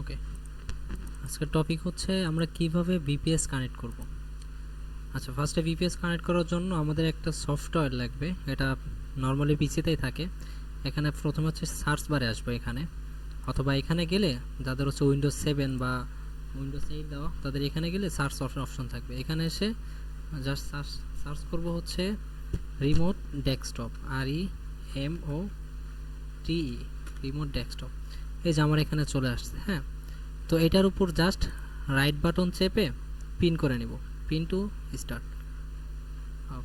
ওকে আজকের টপিক হচ্ছে আমরা কীভাবে ভিপিএস কানেক্ট করব। আচ্ছা ফার্স্টে ভিপিএস কানেক্ট করার জন্য আমাদের একটা সফটওয়্যার লাগবে। এটা নর্মালি পিসিতেই থাকে। এখানে প্রথমে হচ্ছে সার্চ বারে আসবে এখানে। অথবা এখানে গেলে যাদের হচ্ছে উইন্ডোজ সেভেন বা উইন্ডোজ এইট দেওয়া, তাদের এখানে গেলে সার্চ অপশন থাকবে। এখানে এসে জাস্ট সার্চ সার্চ করব হচ্ছে রিমোট ডেস্কটপ আর E M O T remote desktop এই যে আমার এখানে চলে আসছে হ্যাঁ? তো এটার উপর জাস্ট রাইট বাটন চেপে পিন করে নিব। Pin to start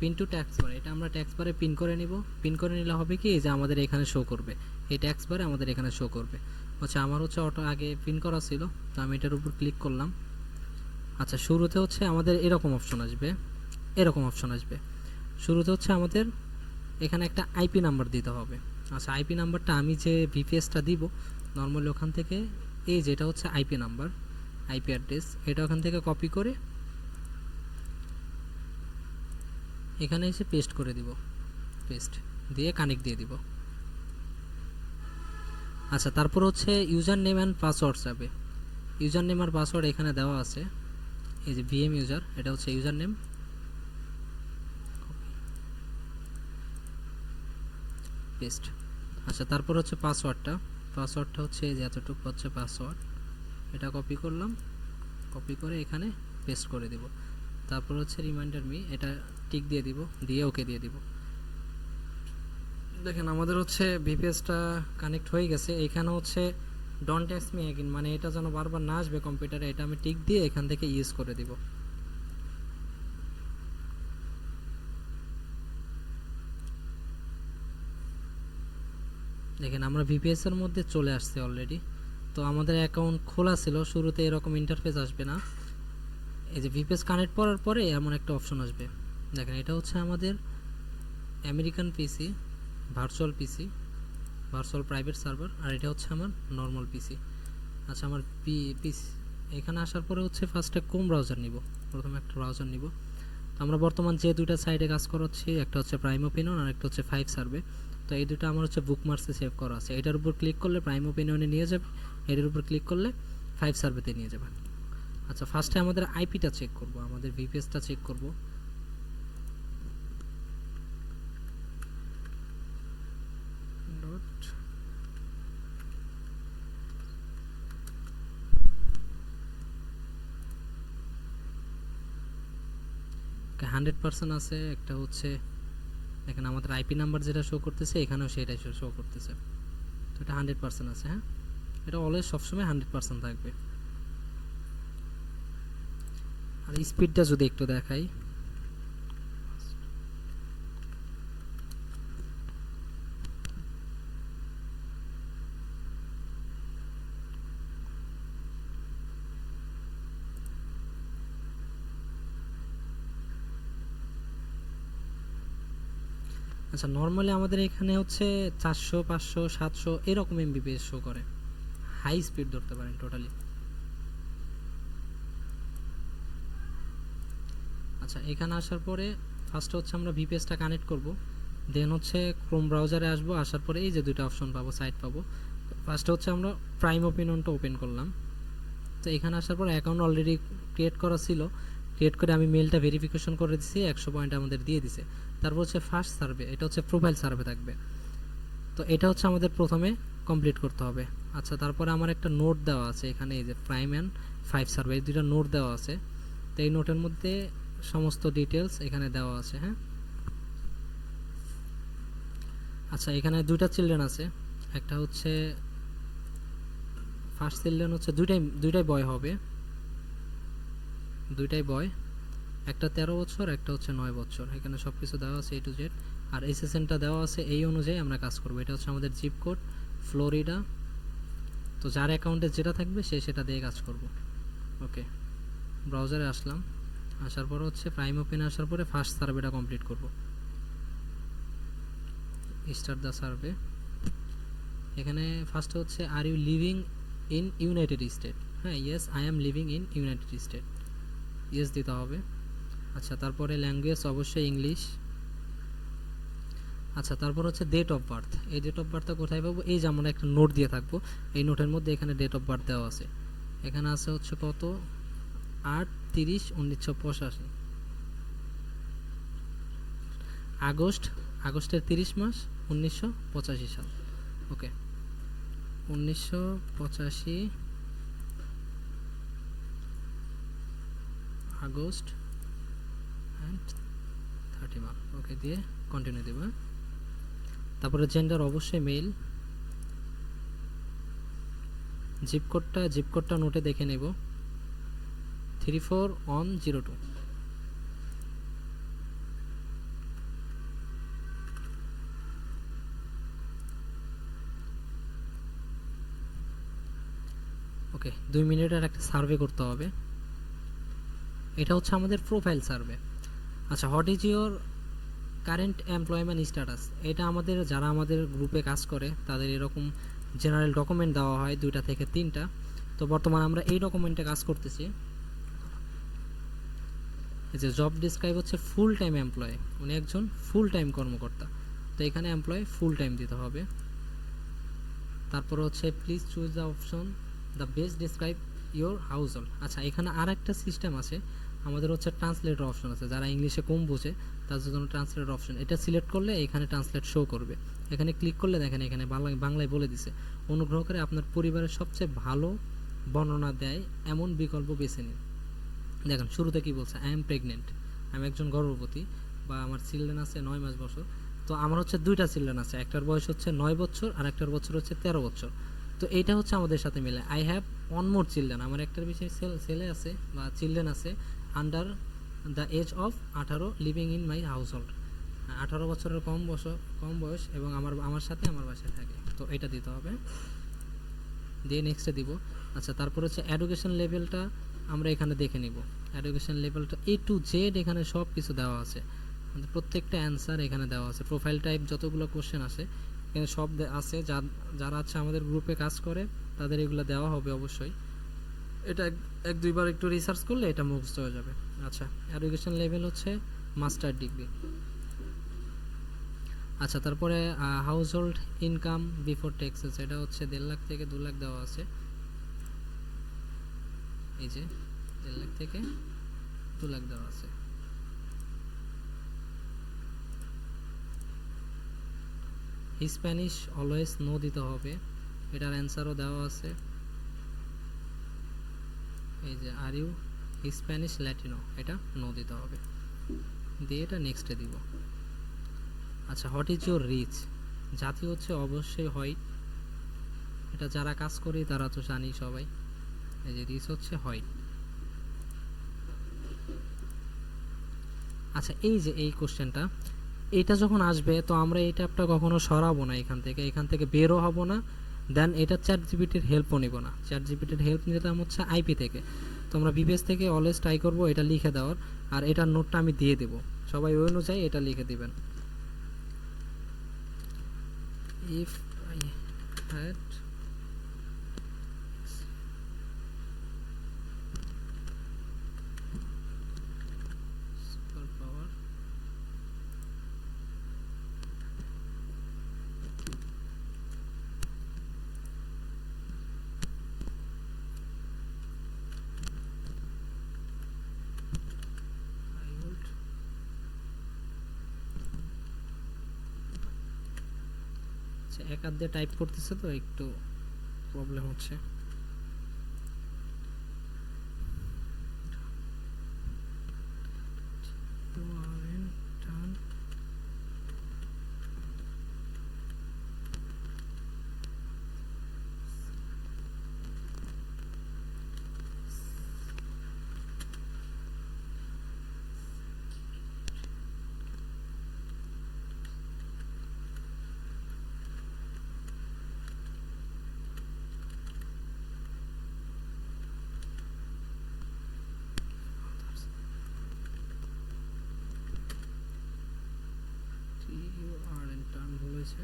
pin to tax bar এটা আমরা ট্যাক্স বারে পিন করে নিব। পিন করে নিলে হবে কি যে আমাদের এখানে শো করবে। এই ট্যাক্স বারে আমাদের এখানে শো করবে। হচ্ছে আমার হচ্ছে অটো আগে পিন করা ছিল, তো আমি এটার উপর ক্লিক করলাম। আচ্ছা শুরুতে হচ্ছে আমাদের এরকম অপশন আসবে। এরকম অপশন আসবে। শুরুতে হচ্ছে আমাদের এখানে একটা আইপি নাম্বার দিতে হবে। আচ্ছা আইপি নাম্বারটা আমি যে ভিপিএসটা দিব নর্মালি ওখান থেকে, এই যেটা হচ্ছে আইপি নাম্বার আইপি অ্যাড্রেস এটা ওখান থেকে কপি করে এখানে এসে পেস্ট করে দিব। পেস্ট দিয়ে কানেক্ট দিয়ে দিব। আচ্ছা তারপর হচ্ছে ইউজার নেম অ্যান্ড পাসওয়ার্ড যাবে ইউজার নেম আর পাসওয়ার্ড এখানে দেওয়া আছে। এই যে ভিএম ইউজার এটা হচ্ছে ইউজার নেম পেস্ট আচ্ছা তারপর হচ্ছে পাসওয়ার্ডটা পাসওয়ার্ডটা হচ্ছে যে এতটুকু হচ্ছে পাসওয়ার্ড। এটা কপি করলাম কপি করে এখানে পেস্ট করে দেব। তারপর হচ্ছে রিমাইন্ডার মি এটা টিক দিয়ে দিব, দিয়ে ওকে দিয়ে দিব। দেখেন, আমাদের হচ্ছে ভিপিএসটা কানেক্ট হয়ে গেছে। এখানে হচ্ছে ডন টেক্স মি এগিন মানে এটা যেন বারবার না আসবে কম্পিউটারে এটা আমি টিক দিয়ে এখান থেকে ইউজ করে দিব। দেখেন, আমরা ভিপিএস এর মধ্যে চলে আসছি অলরেডি তো আমাদের অ্যাকাউন্ট খোলা ছিল, শুরুতে এরকম ইন্টারফেস আসবে না। এই যে ভিপিএস কানেক্ট করার পরে এমন একটা অপশন আসবে। দেখেন, এটা হচ্ছে আমাদের American PC virtual PC virtual private server আর এটা হচ্ছে আমার নর্মাল পিসি আচ্ছা আমার পি পিসি এখানে আসার পরে হচ্ছে ফার্স্টে কোম ব্রাউজার নিব। প্রথমে একটা ব্রাউজার নিব। তো আমরা বর্তমান যে দুইটা সাইডে কাজ করাচ্ছি, একটা হচ্ছে প্রাইম ওপিনিয়ন আর একটা হচ্ছে ফাইভ সার্ভে তো এই দুটো আমার হচ্ছে বুকমার্কসে সেভ করা আছে। এটার উপর ক্লিক করলে প্রাইম ওপিনিয়নে নিয়ে যাবে। এটার উপর ক্লিক করলে ফাইভ সার্ভেতে নিয়ে যাবে। আচ্ছা ফার্স্টে আমাদের আইপিটা চেক করব, আমাদের ভিপিএসটা চেক করব। হান্ড্রেড পার্সেন্ট আছে, একটা হচ্ছে এখানে আমাদের আইপি নাম্বার যেটা শো করতেছে, এখানেও সেটাই শো করতেছে। তো এটা হান্ড্রেড পার্সেন্ট আছে হ্যাঁ? এটা অলওয়েজ সবসময় হান্ড্রেড পার্সেন্ট থাকবে। আর স্পিডটা যদি একটু দেখাই। আচ্ছা নর্মালি আমাদের এখানে হচ্ছে চারশো, পাঁচশো, সাতশো এরকম এমবিপিএস শো করে। হাই স্পিড ধরতে পারেন টোটালি আচ্ছা এখানে আসার পরে ফার্স্ট হচ্ছে আমরা ভিপিএসটা কানেক্ট করব। দেন হচ্ছে ক্রোম ব্রাউজারে আসব, আসার পরে এই যে দুইটা অপশন পাবো সাইট পাবো। ফার্স্ট হচ্ছে আমরা প্রাইম ওপিনিয়নটা ওপেন করলাম। তো এখানে আসার পর অ্যাকাউন্ট অলরেডি ক্রিয়েট করা ছিল। ক্রিয়েট করে আমি মেলটা ভেরিফিকেশন করে দিছি, একশো পয়েন্ট আমাদের দিয়ে দিছে। তারপর হচ্ছে ফার্স্ট সার্ভে এটা হচ্ছে প্রোফাইল সার্ভে থাকবে। তো এটা হচ্ছে আমাদের প্রথমে কমপ্লিট করতে হবে। আচ্ছা তারপরে আমার একটা নোট দেওয়া আছে এখানে, এই যে প্রাইম অ্যান্ড ফাইভ সার্ভে এই দুইটা নোট দেওয়া আছে। তো এই নোটের মধ্যে সমস্ত ডিটেলস এখানে দেওয়া আছে হ্যাঁ? আচ্ছা এখানে দুইটা চিলড্রেন আছে। একটা হচ্ছে ফার্স্ট চিলড্রেন হচ্ছে দুইটাই দুইটাই বয় হবে। দুইটাই বয় একটা তেরো বছর, একটা হচ্ছে নয় বছর। এখানে সব কিছু দেওয়া আছে এ টু জেড আর এসএসএনটা দেওয়া আছে এই অনুযায়ী আমরা কাজ করব। এটা হচ্ছে আমাদের জিপ কোড ফ্লোরিডা তো যার অ্যাকাউন্টে যেটা থাকবে, সে সেটা দিয়ে কাজ করব। ওকে ব্রাউজারে আসলাম। আসার পর হচ্ছে প্রাইম ওপেনে আসার পরে ফার্স্ট সার্ভেটা কমপ্লিট করব। স্টার্ট দ্য সার্ভে এখানে ফার্স্ট হচ্ছে are you living in united state হ্যাঁ yes I am living in united state yes দিতে হবে। আচ্ছা তারপরে ল্যাঙ্গুয়েজ অবশ্যই ইংলিশ আচ্ছা তারপর হচ্ছে ডেট অফ বার্থ এই ডেট অফ বার্থটা কোথায় পাবো? এই যে আমরা একটা নোট দিয়ে থাকব, এই নোটের মধ্যে এখানে ডেট অফ বার্থ দেওয়া আছে। এখানে আছে হচ্ছে কত? আট, তিরিশ উনিশশো পঁচাশি। আগস্ট, আগস্টের তিরিশ মাস, উনিশশো পঁচাশি সাল। ওকে উনিশশো পঁচাশি August and thirty one okay দিয়ে কন্টিনিউ দেবো হ্যাঁ? তারপরে জেন্ডার অবশ্যই মেল জিপ কোডটা জিপ কোডটা নোটে দেখে নেব। Three four one zero two okay দুই মিনিটের একটা সার্ভে করতে হবে। এটা হচ্ছে আমাদের প্রোফাইল সার্ভে আচ্ছা what is your current employment status এটা আমাদের, যারা আমাদের গ্রুপে কাজ করে, তাদের এরকম জেনারেল ডকুমেন্ট দেওয়া হয় দুইটা থেকে তিনটা। তো বর্তমানে আমরা এই ডকুমেন্টে কাজ করতেছি। যে জব ডিসক্রাইব হচ্ছে ফুল টাইম এমপ্লয় উনি একজন ফুল টাইম কর্মকর্তা। তো এখানে এমপ্লয় ফুল টাইম দিতে হবে। তারপর হচ্ছে please choose the option the best describe your house hold আচ্ছা এখানে আর একটা সিস্টেম আছে। আমাদের হচ্ছে ট্রান্সলেটর অপশন আছে। যারা ইংলিশে কম বোঝে, তাদের জন্য ট্রান্সলেটর অপশন এটা সিলেক্ট করলে এখানে ট্রান্সলেট শো করবে। এখানে ক্লিক করলে দেখেন এখানে বাংলায় বলে দিছে। অনুগ্রহ করে আপনার পরিবারের সবচেয়ে ভালো বর্ণনা দেয় এমন বিকল্প বেছে নিন। দেখেন, শুরুতে কি বলছে? আই এম প্রেগনেন্ট আমি একজন গর্ভবতী বা আমার চিলড্রেন আছে নয় মাস বছর তো আমার হচ্ছে দুইটা চিলড্রেন আছে। একটার বয়স হচ্ছে নয় বছর আর একটার বছর হচ্ছে তেরো বছর। তো এইটা হচ্ছে আমাদের সাথে মিলে। I have one more children আমার একটার বেশি ছেলে আছে বা চিলড্রেন আছে। আন্ডার দ্য এজ অফ আঠারো living in my house hold আঠারো বছরের কম বয়স কম বয়স এবং আমার আমার সাথে আমার বাসায় থাকে। তো এটা দিতে হবে। দিয়ে নেক্সটে দিব। আচ্ছা তারপর হচ্ছে এডুকেশন লেভেলটা আমরা এখানে দেখে নিব। এডুকেশন লেভেলটা এ টু জেড এখানে সব কিছু দেওয়া আছে। প্রত্যেকটা অ্যান্সার এখানে দেওয়া আছে। প্রোফাইল টাইপ যতগুলো কোশ্চেন আছে এখানে সব আছে। যারা আছে আমাদের গ্রুপে কাজ করে, তাদের এগুলো দেওয়া হবে অবশ্যই। এটা এক- দুইবার একটু রিসার্চ করলে এটা মুখস্থ হয়ে যাবে। আচ্ছা এডুকেশন লেভেল হচ্ছে মাস্টার ডিগ্রি আচ্ছা তারপরে house hold income before taxes এটা হচ্ছে দেড় লাখ থেকে দু লাখ দেওয়া আছে। এই যে, দেড় লাখ থেকে দু লাখ দেওয়া আছে। স্প্যানিশ অলওয়েজ নো দিতে হবে, এটার অ্যান্সারও দেওয়া আছে। এই যে আর ইউ স্প্যানিশ ল্যাটিনো এটা নো দিতে হবে। দিয়ে এটা নেক্সটে দিব। আচ্ছা হোয়াট ইজ ইউর রিচ জাতি হচ্ছে অবশ্যই হোয়াইট এটা যারা কাজ করি, তারা তো জানি সবাই। এই যে রিচ হচ্ছে হোয়াইট আচ্ছা এই যে, এই কোশ্চেনটা এটা যখন আসবে, তো আমরা এই ট্যাবটা কখনো সরাবো না এখান থেকে। এখান থেকে বেরও হব না। দেন এটা চ্যাট জিপিটির হেল্পও নিব না। চ্যাট জিপিটির হেল্প নিলাম হচ্ছে আইপি থেকে। তোমরা বিবিএস থেকে অলওয়েজ ট্রাই করব, এটা লিখে দেওয়ার। আর এটা নোটটা আমি দিয়ে দেব। সবাই ওই অনুযায়ী এটা লিখে দেবেন। ইফ আই had আচ্ছা এক হাত দিয়ে টাইপ করতেছে তো একটু প্রবলেম হচ্ছে। ভুল হয়েছে।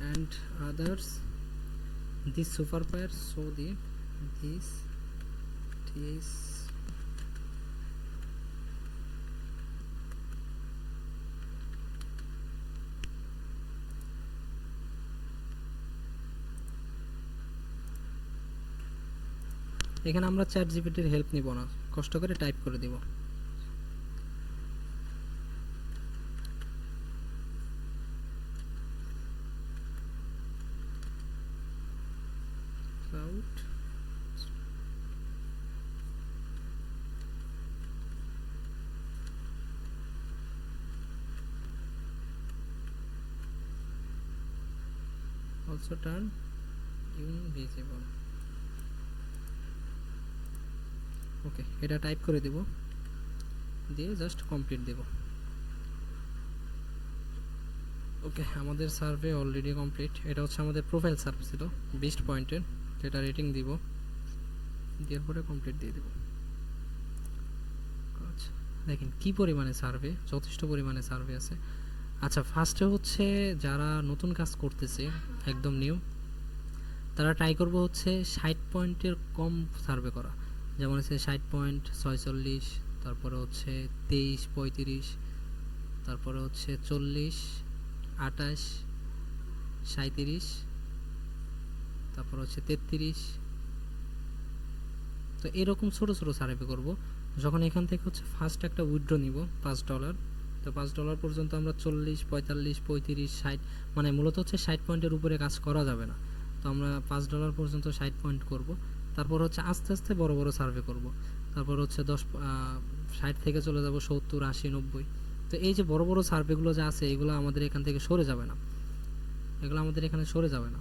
And others this super payer so the this this এখানে আমরা চ্যাট জিপিটির হেল্প নিব না, কষ্ট করে টাইপ করে দিব। Cloud also turn invisible. ওকে এটা টাইপ করে দিব। দিয়ে জাস্ট কমপ্লিট দেব। ওকে আমাদের সার্ভে অলরেডি কমপ্লিট এটা হচ্ছে আমাদের প্রোফাইল সার্ভে ছিল বিস্ট পয়েন্টের যেটা রেটিং দিব, দেওয়ার পরে কমপ্লিট দিয়ে দেব। আচ্ছা দেখেন কি পরিমাণে সার্ভে যথেষ্ট পরিমাণে সার্ভে আছে। আচ্ছা ফার্স্টে হচ্ছে যারা নতুন কাজ করতেছে, একদম নিউ তারা ট্রাই করব হচ্ছে ষাট পয়েন্টের কম সার্ভে করা। যেমন হচ্ছে ষাট পয়েন্ট ছয়চল্লিশ তারপরে হচ্ছে তেইশ পঁয়ত্রিশ, তারপরে হচ্ছে চল্লিশ আটাশ সাঁত্রিশ তারপর হচ্ছে তেত্রিশ। তো এরকম ছোট ছোট সার্ভে করব। যখন এখান থেকে হচ্ছে ফার্স্ট একটা উইথড্র নিব, পাঁচ ডলার তো পাঁচ ডলার পর্যন্ত আমরা চল্লিশ, পঁয়তাল্লিশ, পঁয়ত্রিশ, ষাট মানে মূলত হচ্ছে ষাট পয়েন্টের উপরে কাজ করা যাবে না। তো আমরা পাঁচ ডলার পর্যন্ত ষাট পয়েন্ট করব। তারপর হচ্ছে আস্তে আস্তে বড় বড় সার্ভে করব। তারপর হচ্ছে দশ ষাট থেকে চলে যাব সত্তর, আশি, নব্বই। তো এই যে বড় বড় সার্ভেগুলো যা আছে, এগুলো আমাদের এখান থেকে সরে যাবে না। এগুলো আমাদের এখানে সরে যাবে না।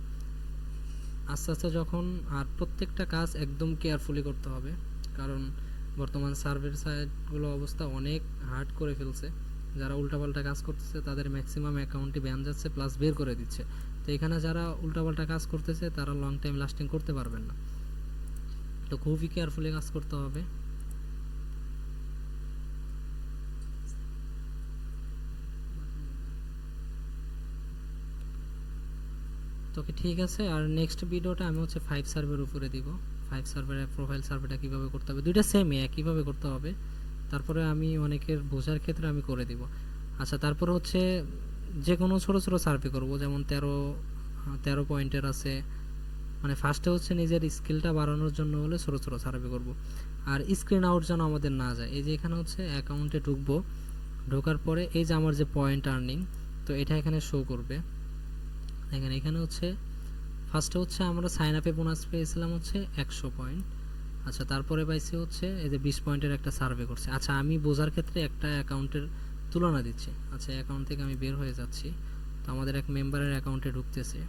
আস্তে আস্তে যখন আর প্রত্যেকটা কাজ একদম কেয়ারফুলি করতে হবে, কারণ বর্তমান সার্ভের সাইটগুলো অবস্থা অনেক হার্ড করে ফেলছে। যারা উল্টাপাল্টা কাজ করতেছে, তাদের ম্যাক্সিমাম অ্যাকাউন্টে ব্যান যাচ্ছে প্লাস বের করে দিচ্ছে। তো এখানে যারা উল্টাপাল্টা কাজ করতেছে, তারা লং টাইম লাস্টিং করতে পারবেন না। তো খুবই কেয়ারফুলি কাজ করতে হবে। তোকে ঠিক আছে। আর নেক্সট ভিডিওটা আমি হচ্ছে ফাইভ সার্ভের উপরে দিব। ফাইভ সার্ভারের প্রোফাইল সার্ভেটা কীভাবে করতে হবে? দুইটা সেমই একইভাবে করতে হবে। তারপরে আমি অনেকের বোঝার ক্ষেত্রে আমি করে দিব। আচ্ছা তারপরে হচ্ছে যে কোনো ছোটো ছোটো সার্ভে করব, যেমন তেরো তেরো পয়েন্টের আছে। মানে ফার্স্টে হচ্ছে নিজের স্কিলটা বাড়ানোর জন্য হলে ছোটো ছোটো সার্ভে করব। আর স্ক্রিন আউট যেন আমাদের না যায়। এই যে এখানে হচ্ছে অ্যাকাউন্টে ঢুকবো। ঢোকার পরে এই যে আমার যে পয়েন্ট আর্নিং তো এটা এখানে শো করবে। দেখেন, এখানে হচ্ছে ফার্স্টে হচ্ছে আমরা সাইন আপে বোনাস পেয়েছিলাম হচ্ছে একশো পয়েন্ট আচ্ছা তারপরে পাইছি হচ্ছে এই যে বিশ পয়েন্টের একটা সার্ভে করছে। আচ্ছা আমি বোঝার ক্ষেত্রে একটা অ্যাকাউন্টের তুলনা দিচ্ছি। আচ্ছা অ্যাকাউন্ট থেকে আমি বের হয়ে যাচ্ছি। তো আমাদের এক মেম্বারের অ্যাকাউন্টে ঢুকতেছে।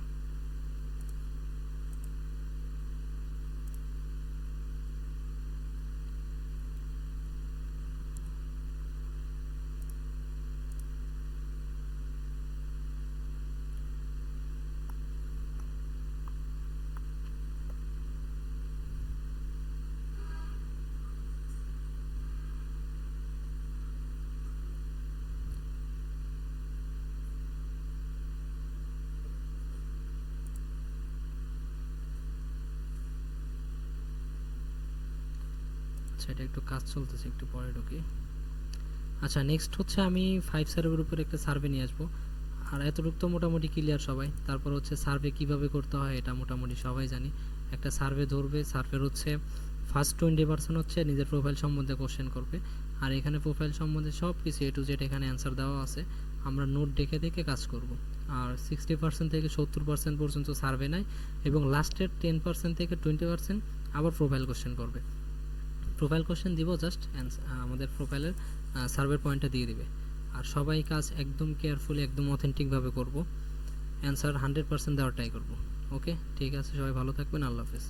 আচ্ছা এটা একটু কাজ চলতেছে, একটু পরে ঢুকি। আচ্ছা নেক্সট হচ্ছে আমি ফাইভ সার্ভের উপরে একটা সার্ভে নিয়ে আসব। আর এতটুকু তো মোটামুটি ক্লিয়ার সবাই। তারপর হচ্ছে সার্ভে কীভাবে করতে হয়, এটা মোটামুটি সবাই জানি। একটা সার্ভে ধরবে সার্ভের হচ্ছে ফার্স্ট টোয়েন্টি পার্সেন্ট হচ্ছে নিজের প্রোফাইল সম্বন্ধে কোশ্চেন করবে। আর এখানে প্রোফাইল সম্বন্ধে সব কিছু এ টু জেড এখানে অ্যান্সার দেওয়া আছে। আমরা নোট দেখে দেখে কাজ করব। আর সিক্সটি পার্সেন্ট থেকে সত্তর পার্সেন্ট পর্যন্ত সার্ভে নেয় এবং লাস্টের টেন পার্সেন্ট থেকে টোয়েন্টি পার্সেন্ট আবার প্রোফাইল কোশ্চেন করবে। প্রোফাইল কোশ্চেন দিব জাস্ট আমাদের প্রোফাইলের সার্ভের পয়েন্টটা দিয়ে দিবে। আর সবাই কাজ একদম কেয়ারফুলি একদম অথেন্টিকভাবে করব। অ্যান্সার হান্ড্রেড পার্সেন্ট দেওয়ার ট্রাই করব। ওকে ঠিক আছে, সবাই ভালো থাকবেন, আল্লাহ হাফেজ।